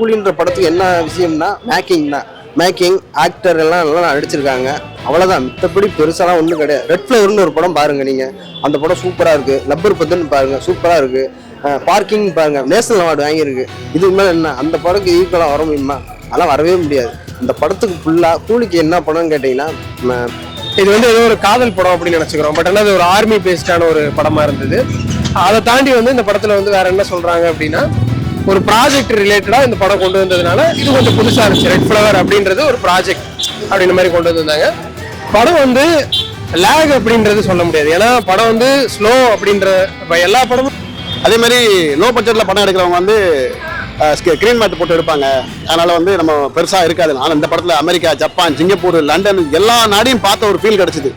கூலின்ற படத்துக்கு என்ன விஷயம்னா மேக்கிங் தான். மேக்கிங் ஆக்டர் எல்லாம் நல்லா நடிச்சிருக்காங்க. அவ்வளோதான் மித்தபடி பெருசாலாம் ஒன்றும் கிடையாது. ரெட் ஃப்ளவர்னு ஒரு படம் பாருங்க நீங்கள் அந்த படம் சூப்பராக இருக்குது லப்பர் பத்துன்னு பாருங்கள் சூப்பராக இருக்குது பார்க்கிங் பாருங்க. நேஷனல் அவார்டு வாங்கியிருக்கு. இதுக்கு மேலே என்ன? அந்த படத்துக்கு ஈக்குவலாக வர முடியுமா? அதெல்லாம் வரவே முடியாது. இந்த படத்துக்கு ஃபுல்லாக கூலிக்கு என்ன படம்னு கேட்டிங்கன்னா இது வந்து ஏதோ ஒரு காதல் படம் அப்படின்னு நினச்சிக்கிறோம். பட் ஆனால் அது ஒரு ஆர்மி பேஸ்டான ஒரு படமாக இருந்தது. அதை தாண்டி வந்து இந்த படத்தில் வந்து வேற என்ன சொல்கிறாங்க அப்படின்னா ஒரு ப்ராஜெக்ட் ரிலேட்டடாக இந்த படம் கொண்டு வந்ததுனால இது கொஞ்சம் புதுசாக இருந்துச்சு. ரெட் ஃப்ளவர் அப்படின்றது ஒரு ப்ராஜெக்ட் அப்படின்ற மாதிரி கொண்டு வந்திருந்தாங்க. படம் வந்து லேக் அப்படின்றது சொல்ல முடியாது. ஏன்னா படம் வந்து ஸ்லோ அப்படின்ற இப்போ எல்லா படமும் அதே மாதிரி லோ பட்ஜெட்டில் படம் எடுக்கிறவங்க வந்து ஸ்க்ரீன் மேட் போட்டு எடுப்பாங்க. அதனால் வந்து நம்ம பெருசாக இருக்காது. ஆனால் இந்த படத்தில் அமெரிக்கா ஜப்பான் சிங்கப்பூர் லண்டன் எல்லா நாடையும் பார்த்த ஒரு ஃபீல் கிடச்சிது.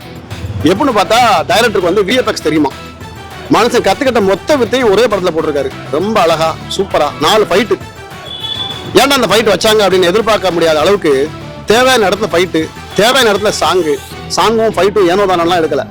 எப்படின்னு பார்த்தா டைரக்டருக்கு வந்து விஎஃப்எக்ஸ் தெரியுமா? மனுஷன் கற்றுக்கிட்ட மொத்த வித்தையும் ஒரே படத்தில் போட்டிருக்காரு. ரொம்ப அழகா சூப்பரா. நாலு ஃபைட்டு ஏன்டா அந்த ஃபைட் வச்சாங்க அப்படின்னு எதிர்பார்க்க முடியாத அளவுக்கு தேவையான இடத்துல ஃபைட்டு தேவையான இடத்துல சாங்கு சாங்கும் ஃபைட்டும் ஏனோ தானெல்லாம் எடுக்கல.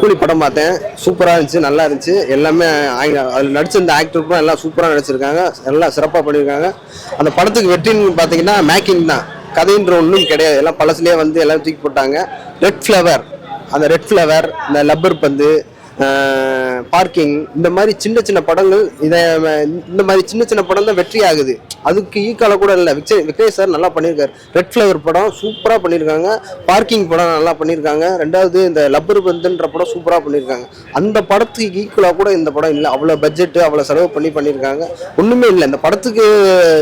கூலி படம் பார்த்தேன். சூப்பராக இருந்துச்சு நல்லா இருந்துச்சு. எல்லாமே ஆங்க- அதில் நடிச்சிருந்த ஆக்டருக்கும் எல்லாம் சூப்பராக நடிச்சிருக்காங்க. எல்லாம் சிறப்பாக பண்ணியிருக்காங்க அந்த படத்துக்கு வெற்றின்னு பார்த்தீங்கன்னா மேக்கிங் தான். கதைன்ற ஒன்றும் கிடையாது. எல்லாம் பழசுலேயே வந்து எல்லாம் தூக்கி போட்டாங்க. ரெட் ஃப்ளவர் அந்த ரெட் ஃப்ளவர் இந்த லப்பர் பந்து பார்க்கிங் இந்த மாதிரி சின்ன சின்ன படங்கள் இதை இந்த மாதிரி சின்ன சின்ன படம் தான் வெற்றி ஆகுது. அதுக்கு ஈக்குவலாக கூட இல்லை. விக்ஷ விக்னேஷ் சார் நல்லா பண்ணியிருக்காரு ரெட் ஃப்ளவர் படம் சூப்பராக பண்ணியிருக்காங்க பார்க்கிங் படம் நல்லா பண்ணியிருக்காங்க ரெண்டாவது இந்த லப்பர் பந்துன்ற படம் சூப்பராக பண்ணியிருக்காங்க அந்த படத்துக்கு ஈக்குவலாக கூட இந்த படம் இல்லை. அவ்வளோ பட்ஜெட்டு அவ்வளோ செலவு பண்ணி பண்ணியிருக்காங்க ஒன்றுமே இல்லை. இந்த படத்துக்கு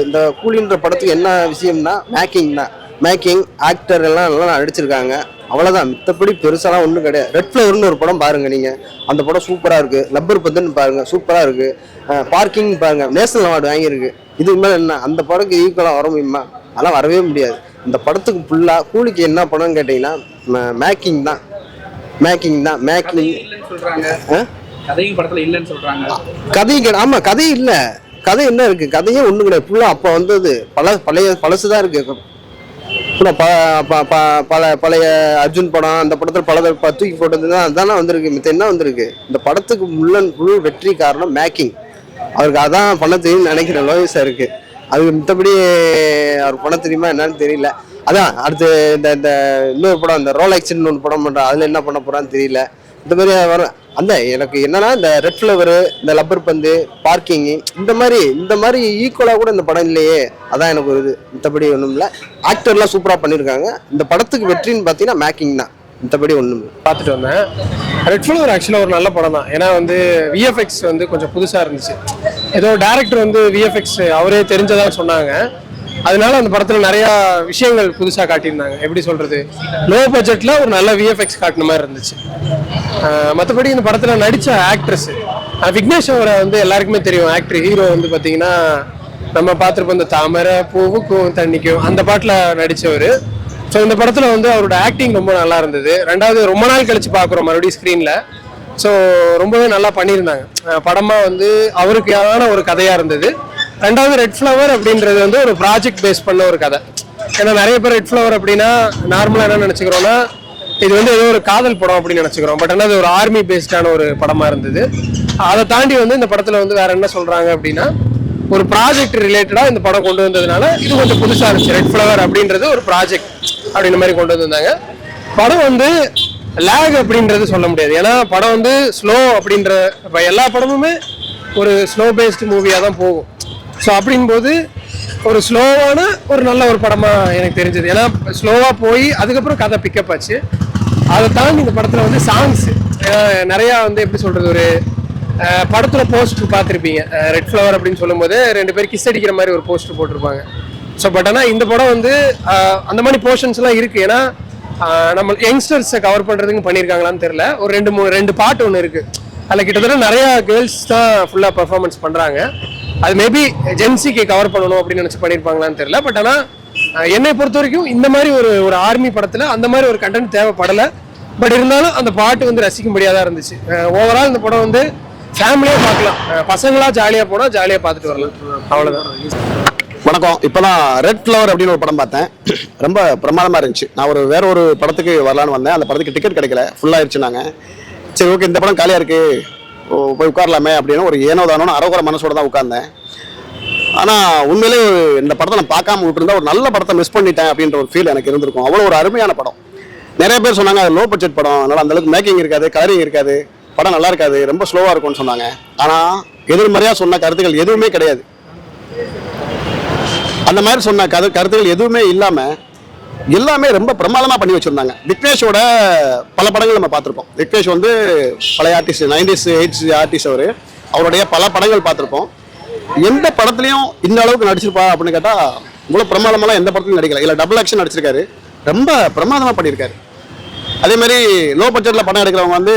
இந்த கூலின்ற படத்துக்கு என்ன விஷயம்னா மேக்கிங் தான். மேக்கிங் ஆக்டர் எல்லாம் நல்லா நடிச்சிருக்காங்க. அவ்வளோதான் மித்தபடி பெருசாலாம் ஒன்றும் கிடையாது. ரெட் ஃப்ளவர்னு ஒரு படம் பாருங்க நீங்கள் அந்த படம் சூப்பராக இருக்குது லப்பர் பந்துன்னு பாருங்க சூப்பராக இருக்குது பார்க்கிங் பாருங்க நேஷனல் அவார்டு வாங்கியிருக்கு. இதுக்கு மேலே என்ன? அந்த படத்துக்கு ஈக்குவலாக வர முடியுமா அதெல்லாம் வரவே முடியாது. இந்த படத்துக்கு ஃபுல்லாக கூலிக்கு என்ன படம்னு கேட்டிங்கன்னா மேக்கிங் தான். மேக்கிங் தான். மேக்கிங் கதையும் படத்துல இல்லைன்னு சொல்றாங்க. கதை கே- ஆமா கதை இல்ல. கதை என்ன இருக்கு? கதையே ஒண்ணு கிடையாது. ஃபுல்லா அப்ப வந்தது. பல பழைய பழசுதான் இருக்கு. ஃபுல்லா ப ப- ப- பல பழைய அர்ஜுன் படம் அந்த படத்தில் பல ப- தூக்கி போட்டது தான் அதானே வந்திருக்கு. மித்த என்ன வந்திருக்கு? இந்த படத்துக்கு முள்ளன் முழு வெற்றி காரணம் மேக்கிங். அவருக்கு அதான் பண்ண தெரியும்னு நினைக்கிற லோகேஷ் இருக்கு அதுக்கு மித்தபடி அவர் பண்ண தெரியுமா என்னன்னு தெரியல. அதான் அடுத்து இந்த இந்த இன்னொரு படம் இந்த ரோலெக்ஸ்னு ஒன்று படம் பண்ணுறான் அதில் என்ன பண்ண போகிறான்னு தெரியல. இந்த மாதிரி வரும் அந்த எனக்கு என்னன்னா இந்த ரெட் ஃப்ளவரு இந்த லப்பர் பந்து பார்க்கிங் இந்த மாதிரி இந்த மாதிரி ஈக்குவலாக கூட இந்த படம் இல்லையே. அதான் எனக்கு ஒரு இது. மற்றபடி ஒன்றும் இல்லை. ஆக்டர்லாம் சூப்பராக பண்ணியிருக்காங்க இந்த படத்துக்கு வெற்றின்னு பார்த்தீங்கன்னா மேக்கிங் தான். மற்றபடி ஒன்றும் பார்த்துட்டு வந்தேன். ரெட் ஃப்ளவர் ஆக்சுவலாக ஒரு நல்ல படம் தான். ஏன்னா வந்து விஎஃப்எக்ஸ் வந்து கொஞ்சம் புதுசாக இருந்துச்சு. ஏதோ டேரக்டர் வந்து விஎஃப்எக்ஸ் அவரே தெரிஞ்சதாக சொன்னாங்க. அதனால அந்த படத்தில் நிறையா விஷயங்கள் புதுசாக காட்டியிருந்தாங்க. எப்படி சொல்கிறது லோ பட்ஜெட்டில் ஒரு நல்ல விஎஃப்எக்ஸ் காட்டின மாதிரி இருந்துச்சு. மற்றபடி இந்த படத்தில் நடித்த ஆக்ட்ரஸ் விக்னேஷ் அவரை வந்து எல்லாருக்குமே தெரியும். ஆக்டர் ஹீரோ வந்து பார்த்தீங்கன்னா நம்ம பார்த்துருப்போம் இந்த தாமரை பூவுக்கும் தண்ணிக்கும் அந்த பாட்டில் நடித்தவர் ஸோ இந்த படத்தில் வந்து அவரோட ஆக்டிங் ரொம்ப நல்லா இருந்தது. ரெண்டாவது ரொம்ப நாள் கழிச்சு பார்க்குறோம் மறுபடியும் ஸ்க்ரீனில் ஸோ ரொம்பவே நல்லா பண்ணியிருந்தாங்க. படமாக படமா வந்து அவருக்கான ஒரு கதையாக இருந்தது. ரெண்டாவது ரெட் ஃப்ளவர் அப்படின்றது வந்து ஒரு ப்ராஜெக்ட் பேஸ் பண்ண ஒரு கதை. ஏன்னா நிறைய பேர் ரெட் ஃப்ளவர் அப்படின்னா நார்மலாக என்ன நினச்சிக்கிறோன்னா இது வந்து ஏதோ ஒரு காதல் படம் அப்படின்னு நினச்சிக்கிறோம். பட் ஆனால் அது ஒரு ஆர்மி பேஸ்டான ஒரு படமாக இருந்தது. அதை தாண்டி வந்து இந்த படத்தில் வந்து வேற என்ன சொல்கிறாங்க அப்படின்னா ஒரு ப்ராஜெக்ட் ரிலேட்டடாக இந்த படம் கொண்டு வந்ததுனால இது கொஞ்சம் புதுசாக இருந்துச்சு. ரெட் ஃப்ளவர் அப்படின்றது ஒரு ப்ராஜெக்ட் அப்படின்ற மாதிரி கொண்டு வந்திருந்தாங்க. படம் வந்து லேக் அப்படின்றது சொல்ல முடியாது. ஏன்னா படம் வந்து ஸ்லோ அப்படின்ற இப்போ எல்லா படமுமே ஒரு ஸ்லோ பேஸ்டு மூவியாக தான் போகும். ஸோ அப்படின்போது ஒரு ஸ்லோவான ஒரு நல்ல ஒரு படமாக எனக்கு தெரிஞ்சது. ஏன்னா ஸ்லோவாக போய் அதுக்கப்புறம் கதை பிக்கப் ஆச்சு. அதை தாண்டி இந்த படத்தில் வந்து சாங்ஸ் நிறையா வந்து எப்படி சொல்கிறது ஒரு படத்தில் போஸ்ட் பார்த்துருப்பீங்க. ரெட் ஃப்ளவர் அப்படின்னு சொல்லும்போது ரெண்டு பேர் கிஸ் அடிக்கிற மாதிரி ஒரு போஸ்டர் போட்டிருப்பாங்க. ஸோ பட் ஆனால் இந்த படம் வந்து அந்த மாதிரி போர்ஷன்ஸ்லாம் இருக்குது ஏன்னா நம்ம யங்ஸ்டர்ஸை கவர் பண்ணுறதுக்கு பண்ணியிருக்காங்களான்னு தெரில ஒரு ரெண்டு மூணு ரெண்டு பாட்டு ஒன்று இருக்குது அதில் கிட்டத்தட்ட நிறையா கேர்ள்ஸ் தான் ஃபுல்லாக பெர்ஃபார்மன்ஸ் பண்ணுறாங்க அது மேபி ஜென்சிக்கு கவர் பண்ணணும் அப்படின்னு நினச்சி பண்ணியிருப்பாங்களான்னு தெரியல. பட் ஆனால் என்னை பொறுத்த வரைக்கும் இந்த மாதிரி ஒரு ஒரு ஆர்மி படத்தில் அந்த மாதிரி ஒரு கண்டென்ட் தேவைப்படலை. பட் இருந்தாலும் அந்த பாட்டு வந்து ரசிக்கும்படியாக தான் இருந்துச்சு. ஓவரால் இந்த படம் வந்து ஃபேமிலியாக பார்க்கலாம். பசங்களாக பசங்களா ஜாலியாக போனால் ஜாலியாக பார்த்துட்டு வரலாம். அவ்வளோதான் வணக்கம். இப்போதான் ரெட் ஃப்ளவர் அப்படின்னு ஒரு படம் பார்த்தேன். ரொம்ப பிரமாதமாக இருந்துச்சு. நான் ஒரு வேற ஒரு படத்துக்கு வரலான்னு வந்தேன். அந்த படத்துக்கு டிக்கெட் கிடைக்கல. ஃபுல்லாகிடுச்சு நாங்கள் சரி ஓகே இந்த படம் காலியாக இருக்கு. போய் உட்காரலாமே அப்படின்னு ஒரு ஏனோ தானோன்னு அரோகர மனசோட தான் உட்கார்ந்தேன். ஆனால் உண்மையிலே இந்த படத்தை நான் பார்க்காம விட்டுருந்தா ஒரு நல்ல படத்தை மிஸ் பண்ணிட்டேன் அப்படின்ற ஒரு ஃபீல் எனக்கு இருந்திருக்கும். அவ்வளோ ஒரு அருமையான படம். நிறைய பேர் சொன்னாங்க அது லோ பட்ஜெட் படம். அதனால் அந்தளவுக்கு மேக்கிங் இருக்காது கலரிங் இருக்காது. படம் நல்லா இருக்காது ரொம்ப ஸ்லோவாக இருக்கும்னு சொன்னாங்க. ஆனால் எதிர்மறையாக சொன்ன கருத்துக்கள் எதுவுமே கிடையாது. அந்த மாதிரி சொன்ன கரு கருத்துக்கள் எதுவுமே இல்லாமல் எல்லாமே ரொம்ப பிரமாதமாக பண்ணி வச்சுருந்தாங்க. விக்னேஷோட பல படங்கள் நம்ம பார்த்துருப்போம். விக்னேஷ் வந்து பழைய ஆர்டிஸ்ட் நைன்டிஸ் எயிட்ஸ் ஆர்டிஸ்ட் அவர். அவருடைய பல படங்கள் பார்த்துருப்போம். எந்த படத்துலையும் இந்த அளவுக்கு நடிச்சிருப்பா அப்படின்னு கேட்டால் இவ்வளோ பிரமாதமெல்லாம் எந்த படத்துலையும் நடிக்கல. இல்லை டபுள் ஆக்ஷன் நடிச்சிருக்காரு. ரொம்ப பிரமாதமாக பண்ணியிருக்காரு. அதே மாதிரி லோ பட்ஜெட்டில் படம் எடுக்கிறவங்க வந்து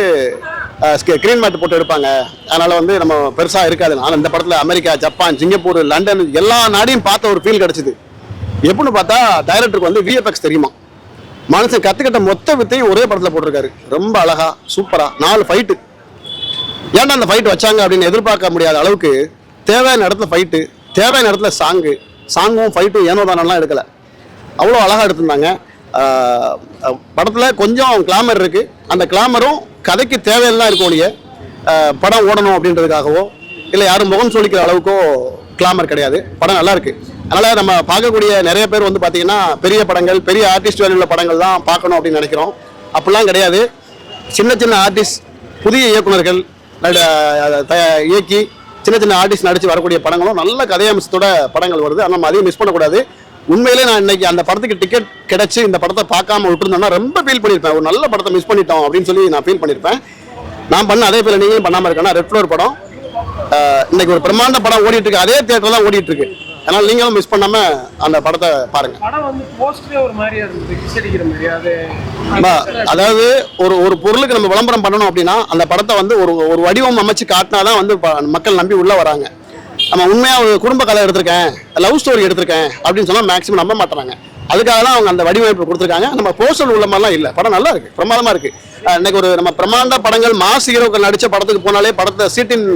ஸ்க்ரீன் மேட் போட்டு எடுப்பாங்க. அதனால் வந்து நம்ம பெருசாக இருக்காது. ஆனால் இந்த படத்தில் அமெரிக்கா ஜப்பான் சிங்கப்பூர் லண்டன் எல்லா நாடையும் பார்த்த ஒரு ஃபீல் கிடச்சிது. எப்படின்னு பார்த்தா டைரக்டருக்கு வந்து விஎஃப்எக்ஸ் தெரியுமா? மனுஷன் கற்றுக்கிட்ட மொத்த வித்தையும் ஒரே படத்தில் போட்டிருக்காரு. ரொம்ப அழகா சூப்பராக நாலு ஃபைட்டு ஏன்டா அந்த ஃபைட் வச்சாங்க அப்படின்னு எதிர்பார்க்க முடியாத அளவுக்கு தேவையான இடத்துல ஃபைட்டு தேவையான இடத்துல சாங்கு சாங்கும் ஃபைட்டும் ஏனோ தானெல்லாம் எடுக்கலை. அவ்வளோ அழகாக எடுத்திருந்தாங்க. படத்தில் கொஞ்சம் கிளாமர் இருக்குது அந்த கிளாமரும் கதைக்கு தேவையெல்லாம் இருக்கும் ஒழிய படம் ஓடணும் அப்படின்றதுக்காகவோ இல்லை யாரும் முகம் சொல்லிக்கிற அளவுக்கோ கிளாமர் கிடையாது. படம் நல்லா இருக்குது அதனால் நம்ம பார்க்கக்கூடிய நிறைய பேர் வந்து பார்த்தீங்கன்னா பெரிய படங்கள் பெரிய ஆர்டிஸ்ட் வேலையுள்ள உள்ள படங்கள் தான் பார்க்கணும் அப்படின்னு நினைக்கிறோம். அப்படிலாம் கிடையாது. சின்ன சின்ன ஆர்டிஸ்ட் புதிய இயக்குனர்கள் இயக்கி சின்ன சின்ன ஆர்டிஸ்ட் நடித்து வரக்கூடிய படங்களும் நல்ல கதையம்சத்தோட படங்கள் வருது. ஆனால் நம்ம அதையும் மிஸ் பண்ணக்கூடாது. உண்மையிலே நான் இன்னைக்கு அந்த படத்துக்கு டிக்கெட் கிடைச்சி இந்த படத்தை பார்க்காம விட்டுருந்தோம்னா ரொம்ப ஃபீல் பண்ணியிருப்பேன். ஒரு நல்ல படத்தை மிஸ் பண்ணிட்டோம் அப்படின்னு சொல்லி நான் ஃபீல் பண்ணியிருப்பேன். நான் பண்ண அதே பேர் நீங்களும் பண்ணாமல் இருக்கேன்னா ரெட் ஃப்ளோர் படம் இன்றைக்கி இன்னைக்கு ஒரு பிரம்மாண்ட படம் ஓடிட்டு இருக்கு. அதே தேட்டர் தான் ஓடிட்டு இருக்கு. அதனால நீங்களும் மிஸ் பண்ணாம அந்த படத்தை பாருங்க. படம் வந்து போஸ்டரே ஒரு மாதிரியா இருந்தது கிஸ் அடிக்கிற மாதிரி. அது அம்மா, அதாவது ஒரு ஒரு பொருளுக்கு நம்ம விளம்பரம் பண்ணணும் அப்படின்னா அந்த படத்தை வந்து ஒரு ஒரு வடிவம் அமைச்சு காட்டினாதான் வந்து ப- மக்கள் நம்பி உள்ள வராங்க. நம்ம உண்மையா ஒரு குடும்ப கதை எடுத்திருக்கேன் லவ் ஸ்டோரி எடுத்திருக்கேன் அப்படின்னு சொன்னா மேக்ஸிமம் நம்ப மாட்டாங்க அதுக்காக தான் அவங்க அந்த வடிவமைப்பு கொடுத்துருக்காங்க. நம்ம போஸ்டர் உள்ள மாதிரிலாம் இல்லை. படம் நல்லா இருக்கு பிரமாதமா இருக்கு. அஹ் இன்னைக்கு ஒரு நம்ம பிரமாண்ட படங்கள் மாஸ் ஹீரோக்கள் நடிச்ச படத்துக்கு போனாலே படத்தை சீட்டின்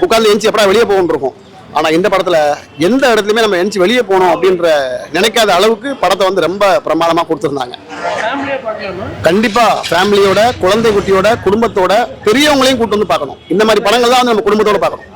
உட்கார்ந்து எஞ்சி எப்படா வெளியே போகணும் இருக்கும். ஆனா இந்த படத்துல எந்த இடத்துலயுமே நம்ம எஞ்சி வெளியே போகணும் அப்படின்ற நினைக்காத அளவுக்கு படத்தை வந்து ரொம்ப பிரமாதமாக கொடுத்துருந்தாங்க. கண்டிப்பாக கண்டிப்பா ஃபேமிலியோட குழந்தை குட்டியோட குடும்பத்தோட பெரியவங்களையும் கூட்டு வந்து பார்க்கணும். இந்த மாதிரி படங்கள் தான் வந்து நம்ம குடும்பத்தோட பார்க்கணும்.